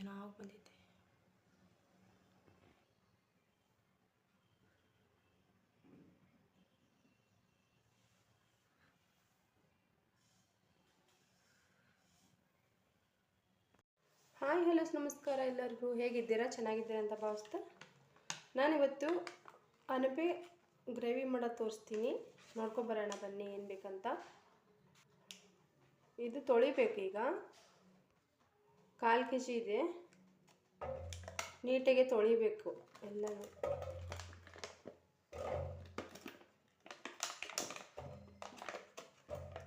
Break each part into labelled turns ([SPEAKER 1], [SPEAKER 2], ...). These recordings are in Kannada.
[SPEAKER 1] ಚೆನ್ನಾಗಿ ಬಂದಿದೆ ಹಾಯ್ ಹಲೋ, ನಮಸ್ಕಾರ ಎಲ್ಲರಿಗೂ. ಹೇಗಿದ್ದೀರಾ? ಚೆನ್ನಾಗಿದ್ದೀರಾ ಅಂತ ಭಾವಿಸ್ತಾ ನಾನಿವತ್ತು ಅನಪೆ ಗ್ರೇವಿ ಮಾಡೋದು ತೋರಿಸ್ತೀನಿ. ನೋಡ್ಕೊಬರೋಣ ಬನ್ನಿ, ಏನು ಬೇಕಂತ. ಇದು ತೊಳಿಬೇಕು ಈಗ. ಕಾಲು ಕೆ ಜಿ ಇದೆ. ನೀಟಾಗೆ ತೊಳಿಬೇಕು ಎಲ್ಲನೂ.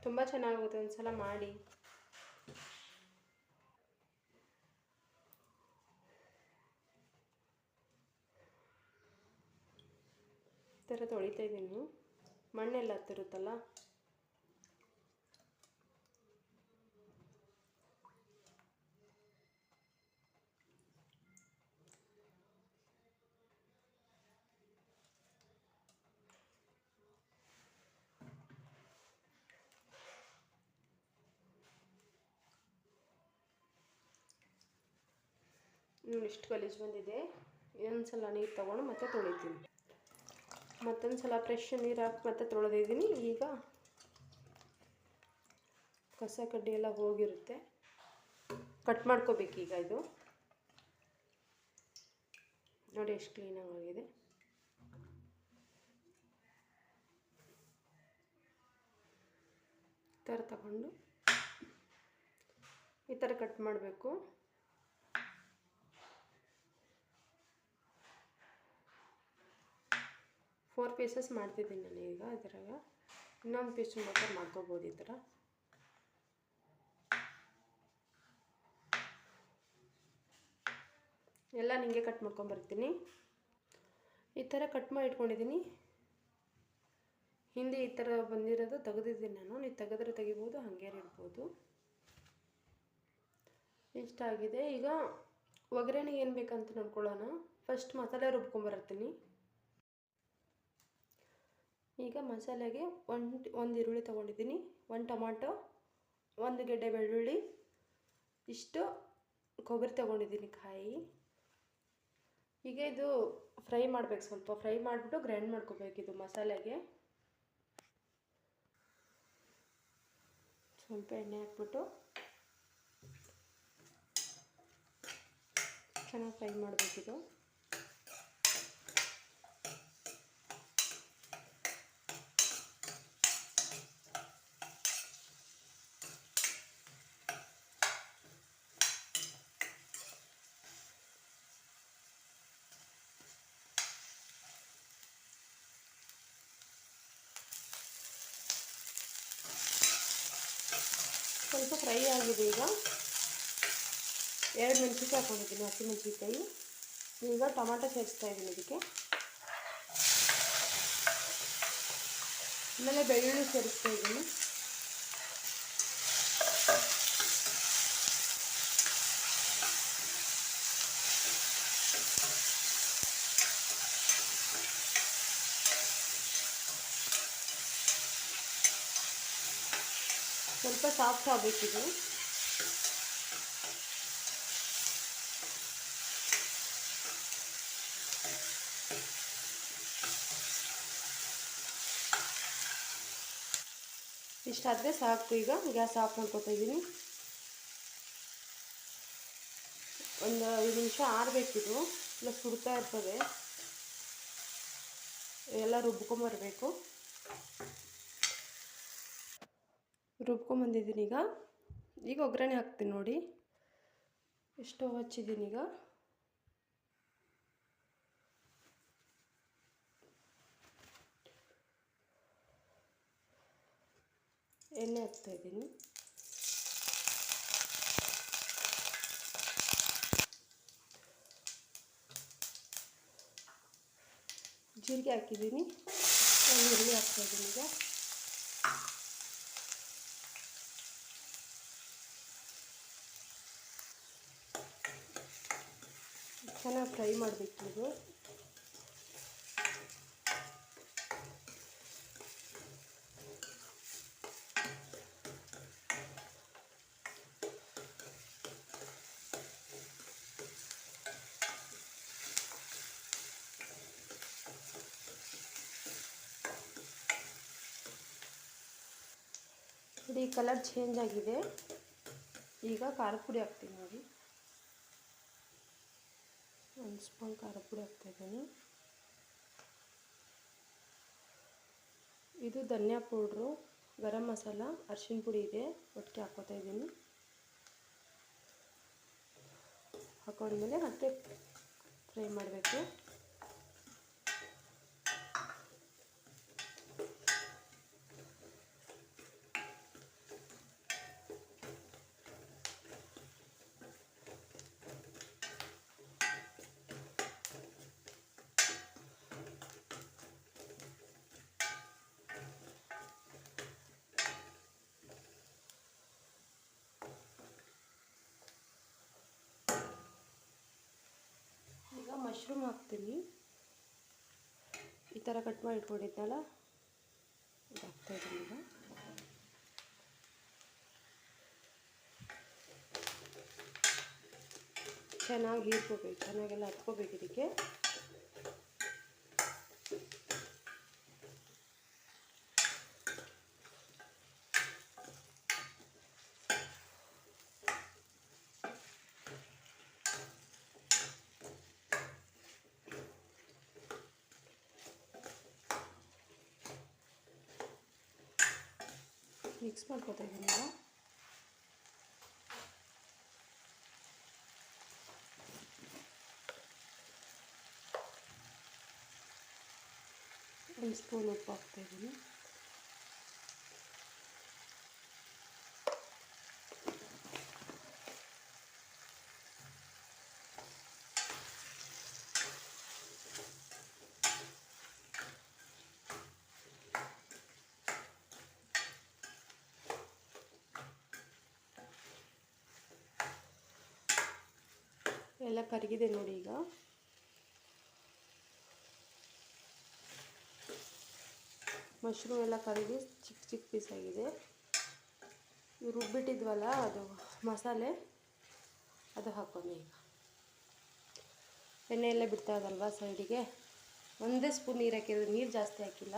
[SPEAKER 1] ತುಂಬ ಚೆನ್ನಾಗುತ್ತೆ ಒಂದ್ಸಲ ಮಾಡಿ. ಈ ಥರ ತೊಳಿತಾ ಇದ್ದೀನಿ. ಮಣ್ಣೆಲ್ಲ ಹತ್ತಿರುತ್ತಲ್ಲ? ಇಷ್ಟು ಗಲೀಜು ಬಂದಿದೆ? ಇನ್ನೊಂದು ಸಲ ನೀರು ತೊಗೊಂಡು ಮತ್ತೆ ತೊಳಿತೀನಿ. ಮತ್ತೊಂದು ಸಲ ಫ್ರೆಶ್ ನೀರು ಹಾಕಿ ಮತ್ತೆ ತೊಳೆದಿದ್ದೀನಿ. ಈಗ ಕಸ ಕಡ್ಡಿ ಎಲ್ಲ ಹೋಗಿರುತ್ತೆ. ಕಟ್ ಮಾಡ್ಕೋಬೇಕು ಈಗ ಇದು. ನೋಡಿ ಎಷ್ಟು ಕ್ಲೀನಾಗಿ ಆಗಿದೆ. ಈ ಥರ ತಗೊಂಡು ಈ ಥರ ಕಟ್ ಮಾಡಬೇಕು. ಫೋರ್ ಪೀಸಸ್ ಮಾಡ್ತಿದ್ದೀನಿ ನಾನು ಈಗ ಇದ್ರಾಗ ಇನ್ನೊಂದು ಪೀಸ್ ಮಾತ್ರ ಮಾಡ್ಕೋಬೋದು ಈ ಥರ ಎಲ್ಲ ನಿಮಗೆ ಕಟ್ ಮಾಡ್ಕೊಂಬರ್ತೀನಿ. ಈ ಥರ ಕಟ್ ಮಾಡಿ ಇಟ್ಕೊಂಡಿದ್ದೀನಿ. ಹಿಂದೆ ಈ ಥರ ಬಂದಿರೋದು ತೆಗೆದಿದ್ದೀನಿ ನಾನು. ನೀವು ತೆಗೆದ್ರೆ ತೆಗಿಬೋದು ಹಾಗೆ ಇಡ್ಬೋದು. ಇಷ್ಟ ಆಗಿದೆ. ಈಗ ಒಗ್ಗರಣೆಗೆ ಏನು ಬೇಕಂತ ನೋಡ್ಕೊಳ್ಳೋಣ. ಫಸ್ಟ್ ಮಸಾಲೆ ರುಬ್ಕೊಂಬರ್ತೀನಿ. ಈಗ ಮಸಾಲೆಗೆ ಒಂದು ಒಂದು ಈರುಳ್ಳಿ ತೊಗೊಂಡಿದ್ದೀನಿ. ಒಂದು ಟೊಮಾಟೊ, ಒಂದು ಗೆಡ್ಡೆ ಬೆಳ್ಳುಳ್ಳಿ, ಇಷ್ಟು ಕೊಬ್ಬರಿ ತೊಗೊಂಡಿದ್ದೀನಿ ಕಾಯಿ. ಈಗ ಇದು ಫ್ರೈ ಮಾಡಬೇಕು ಸ್ವಲ್ಪ. ಫ್ರೈ ಮಾಡಿಬಿಟ್ಟು ಗ್ರೈಂಡ್ ಮಾಡ್ಕೋಬೇಕು ಇದು ಮಸಾಲೆಗೆ. ಸ್ವಲ್ಪ ಎಣ್ಣೆ ಹಾಕ್ಬಿಟ್ಟು ಚೆನ್ನಾಗಿ ಫ್ರೈ ಮಾಡಬೇಕಿದು ಸ್ವಲ್ಪ ಫ್ರೈ ಆಗಿದೆ ಈಗ. ಎರಡು ಮೆಣಸಿನ್ಕಾಯಿ ಹಾಕೊಂಡಿದ್ದೀನಿ ಹಸಿಮೆಣಸಿನ್ಕಾಯಿ ಈಗ ಟೊಮಾಟೊ ಸೇರಿಸ್ತಾ ಇದ್ದೀನಿ ಇದಕ್ಕೆ. ಆಮೇಲೆ ಬೆಳ್ಳುಳ್ಳಿ ಸೇರಿಸ್ತಾ ಇದ್ದೀನಿ. ಸ್ವಲ್ಪ ಸಾಫ್ಟ್ ಆಗಬೇಕಿದು. ಇಷ್ಟಾದರೆ ಸಾಕು ಈಗ. ಗ್ಯಾಸ್ ಆಫ್ ಮಾಡ್ಕೊತಾ ಇದ್ದೀನಿ. ಒಂದು ಐದು ನಿಮಿಷ ಆರಬೇಕಿದು. ಇಲ್ಲ ಸುಡ್ತಾ ಇರ್ತದೆ. ಎಲ್ಲ ರುಬ್ಕೊಂಬರ್ಬೇಕು. ರುಬ್ಕೊಂಬಂದಿದ್ದೀನಿ ಈಗ. ಈಗ ಒಗ್ಗರಣೆ ಹಾಕ್ತೀನಿ ನೋಡಿ. ಎಷ್ಟು ಹಚ್ಚಿದ್ದೀನಿ ಈಗ. ಎಣ್ಣೆ ಹಾಕ್ತಾ ಇದ್ದೀನಿ. ಜೀರಿಗೆ ಹಾಕಿದ್ದೀನಿ. ಈರುಳ್ಳಿ ಹಾಕ್ತಾ ಇದ್ದೀನಿ ಈಗ. ಚೆನ್ನಾಗಿ ಫ್ರೈ ಮಾಡಬೇಕು ಇದು ಇದು ಕಲರ್ ಚೇಂಜ್ ಆಗಿದೆ. ಈಗ ಖಾರ ಪುಡಿ ಹಾಕ್ತೀನಿ ನೋಡಿ. ಒಂದು ಸ್ಪೂನ್ ಖಾರ ಪುಡಿ ಹಾಕ್ತಾಯಿದ್ದೀನಿ ಇದು ಧನಿಯಾ ಪೌಡ್ರು, ಗರಂ ಮಸಾಲ ಅರಿಶಿನ ಪುಡಿ ಇದೆ, ಒಟ್ಟಿಗೆ ಹಾಕೋತಾ ಇದ್ದೀನಿ. ಹಾಕೊಂಡ್ಮೇಲೆ ಮತ್ತೆ ಫ್ರೈ ಮಾಡಬೇಕು ಈಗ ಮಶ್ರೂಮ್ ಹಾಕ್ತೀನಿ. ಈ ಥರ ಕಟ್ ಮಾಡಿ ಇಟ್ಕೊಂಡಿದ್ದಲ್ಲ ಇದು ಹಾಕ್ತಾಯಿದ್ದೀನಿ ಈಗ. ಚೆನ್ನಾಗಿ ಹೀರ್ಕೋಬೇಕು, ಚೆನ್ನಾಗೆಲ್ಲ ಹತ್ಕೋಬೇಕು ಇದಕ್ಕೆ. ಮಿಕ್ಸ್ ಮಾಡ್ಕೊತಾ ಇದ್ದೀನಿ ಈಗ ಒಂದು ಸ್ಪೂನ್ ಉಪ್ಪು ಹಾಕ್ತಾಯಿದ್ದೀನಿ ಎಲ್ಲ ಕರಗಿದೆ ನೋಡಿ ಈಗ. ಮಶ್ರೂಮ್ ಎಲ್ಲ ಕರಗಿ ಚಿಕ್ಕ ಚಿಕ್ಕ ಪೀಸ್ ಆಗಿದೆ. ರುಬ್ಬಿಟ್ಟಿದ್ವಲ್ಲ ಅದು ಮಸಾಲೆ, ಅದು ಹಾಕೋಣ ಈಗ. ಎಣ್ಣೆ ಎಲ್ಲ ಬಿಡ್ತಾ ಇದಲ್ವಾ ಸೈಡಿಗೆ ಒಂದೇ ಸ್ಪೂನ್ ನೀರು ಹಾಕಿರೋದು ನೀರು ಜಾಸ್ತಿ ಹಾಕಿಲ್ಲ.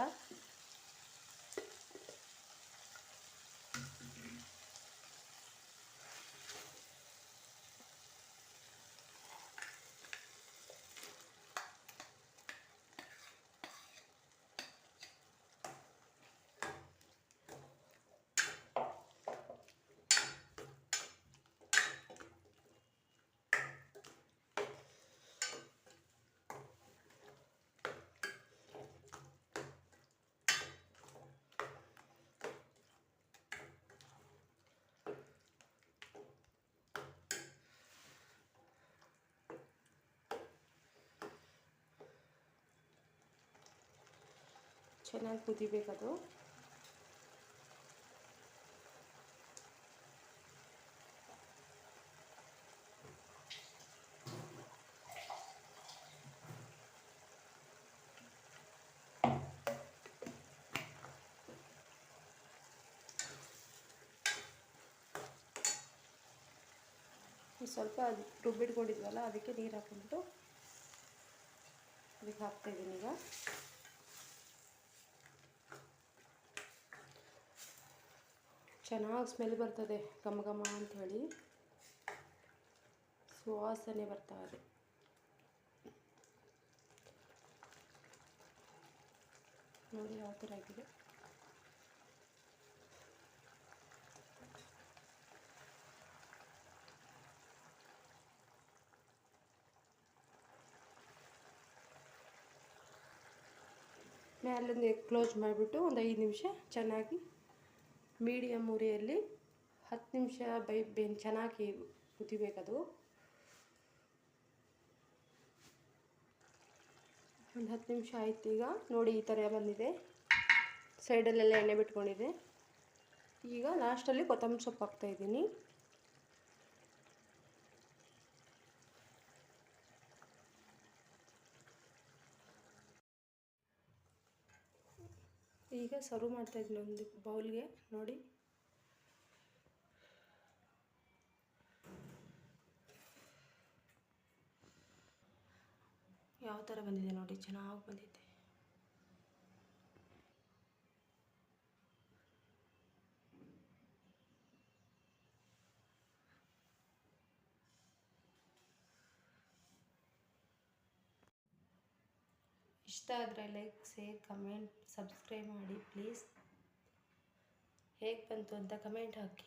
[SPEAKER 1] ಚೆನ್ನಾಗಿ ಕುದಿಬೇಕದು. ಸ್ವಲ್ಪ ಅದು ರುಬ್ಬಿಟ್ಕೊಂಡಿದ್ವಲ್ಲ ಅದಕ್ಕೆ ನೀರು ಹಾಕ್ಬಿಟ್ಟು ಅದಕ್ಕೆ ಹಾಕ್ತಾಯಿದ್ದೀನಿ ಈಗ. ಚೆನ್ನಾಗಿ ಸ್ಮೆಲ್ ಬರ್ತದೆ, ಘಮ ಘಮ ಹೇಳಿ ಸುವಾಸನೆ ಬರ್ತಾ ಇದೆ. ನೋಡಿ ಯಾವ ಥರ ಆಗಿದೆ. ಮೇಲಿಂದ ಕ್ಲೋಸ್ ಮಾಡಿಬಿಟ್ಟು ಒಂದು ಐದು ನಿಮಿಷ ಚೆನ್ನಾಗಿ ಮೀಡಿಯಮ್ ಉರಿಯಲ್ಲಿ ಹತ್ತು ನಿಮಿಷ ಬೈ ಬೆನ್ ಚೆನ್ನಾಗಿ ಕುದಿಬೇಕದು. ಒಂದು ಹತ್ತು ನಿಮಿಷ ಆಯ್ತು ಈಗ. ನೋಡಿ ಈ ಥರ ಬಂದಿದೆ. ಸೈಡಲ್ಲೆಲ್ಲ ಎಣ್ಣೆ ಬಿಟ್ಕೊಂಡಿದೆ. ಈಗ ಲಾಸ್ಟಲ್ಲಿ ಕೊತ್ತಂಬರಿ ಸೊಪ್ಪು ಹಾಕ್ತಾಯಿದ್ದೀನಿ ಈಗ ಸರ್ವ್ ಮಾಡ್ತಾಯಿದ್ದೀನಿ ಒಂದು ಬೌಲ್ಗೆ ನೋಡಿ. ಯಾವ ಥರ ಬಂದಿದೆ ನೋಡಿ ಚೆನ್ನಾಗಿ ಬಂದಿದೆ ಇಷ್ಟ ಆದರೆ ಲೈಕ್ ಶೇರ್ ಕಮೆಂಟ್ ಸಬ್ಸ್ಕ್ರೈಬ್ ಮಾಡಿ ಪ್ಲೀಸ್ ಹೇಗೆ ಬಂತು ಅಂತ ಕಮೆಂಟ್ ಹಾಕಿ